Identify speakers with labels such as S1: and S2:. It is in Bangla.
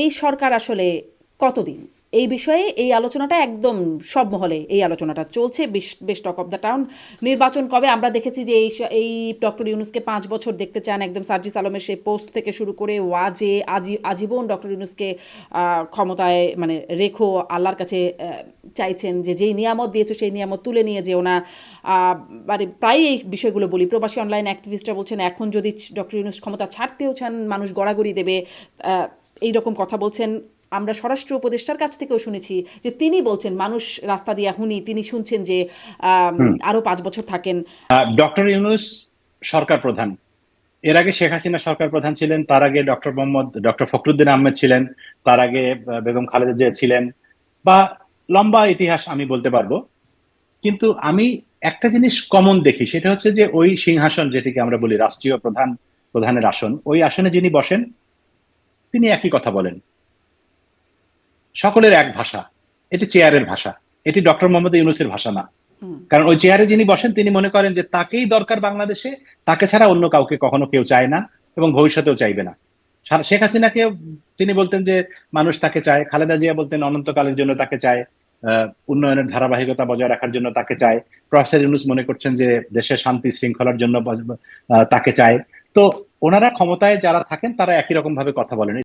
S1: এই সরকার আসলে কতদিন? এই বিষয়ে এই আলোচনাটা একদম সব মহলে এই আলোচনাটা চলছে। Best talk of the town নির্বাচন কবে? আমরা দেখেছি যে এই এই ডক্টর ইউনুসকে পাঁচ বছর দেখতে চান একদম সার্জিস আলমের সেই পোস্ট থেকে শুরু করে ওয়াজে আজি, আজীবন ডক্টর ইউনুসকে ক্ষমতায় মানে রেখো আল্লাহর কাছে চাইছেন যে যেই নিয়ামত দিয়েছ সেই নিয়ামত তুলে নিয়ে যেও না। মানে প্রায় এই বিষয়গুলো বলি। প্রবাসী অনলাইন অ্যাক্টিভিস্টরা বলছেন, এখন যদি ডক্টর ইউনুস ক্ষমতা ছাড়তেও চান, মানুষ গড়াগড়ি দেবে এই রকম কথা বলছেন আমরা স্বরাষ্ট্র উপদেষ্টার কাছ থেকেও শুনেছি যে তিনি বলছেন মানুষ রাস্তা দিয়া হুনি তিনি শুনছেন যে আরও পাঁচ বছর থাকেন।
S2: ডক্টর ইউনুস সরকার প্রধান। এর আগে শেখ হাসিনা সরকার প্রধান ছিলেন তার আগে ডক্টর মোহাম্মদ ডক্টর ফখরুদ্দিন আহমেদ ছিলেন তার আগে বেগম খালেদা জিয়া ছিলেন বা লম্বা ইতিহাস আমি বলতে পারব। কিন্তু আমি একটা জিনিস কমন দেখি সেটা হচ্ছে যে ওই সিংহাসন যেটিকে আমরা বলি রাষ্ট্রীয় প্রধান প্রধানের আসন ওই আসনে যিনি বসেন তিনি একই কথা বলেন। সকলের এক ভাষা। এটি চেয়ারের ভাষা। এটি ডক্টর মোহাম্মদ ইউনুসের ভাষা না। কারণ ওই চেয়ারে যিনি বসেন তিনি মনে করেন যে তাকেই দরকার বাংলাদেশে তাকে ছাড়া অন্য কাউকে কখনো কেউ চায় না এবং ভবিষ্যতেও চাইবে না। শেখ হাসিনাকে তিনি বলতেন যে মানুষ তাকে চায়। খালেদা জিয়া বলতেন অনন্তকালের জন্য তাকে চায়। আহ, উন্নয়নের ধারাবাহিকতা বজায় রাখার জন্য তাকে চায়। প্রফেসর ইউনুস মনে করছেন যে দেশের শান্তি শৃঙ্খলার জন্য তাকে চায়। তো ওনারা ক্ষমতায় যারা থাকেন তারা একই রকম ভাবে কথা বলেন।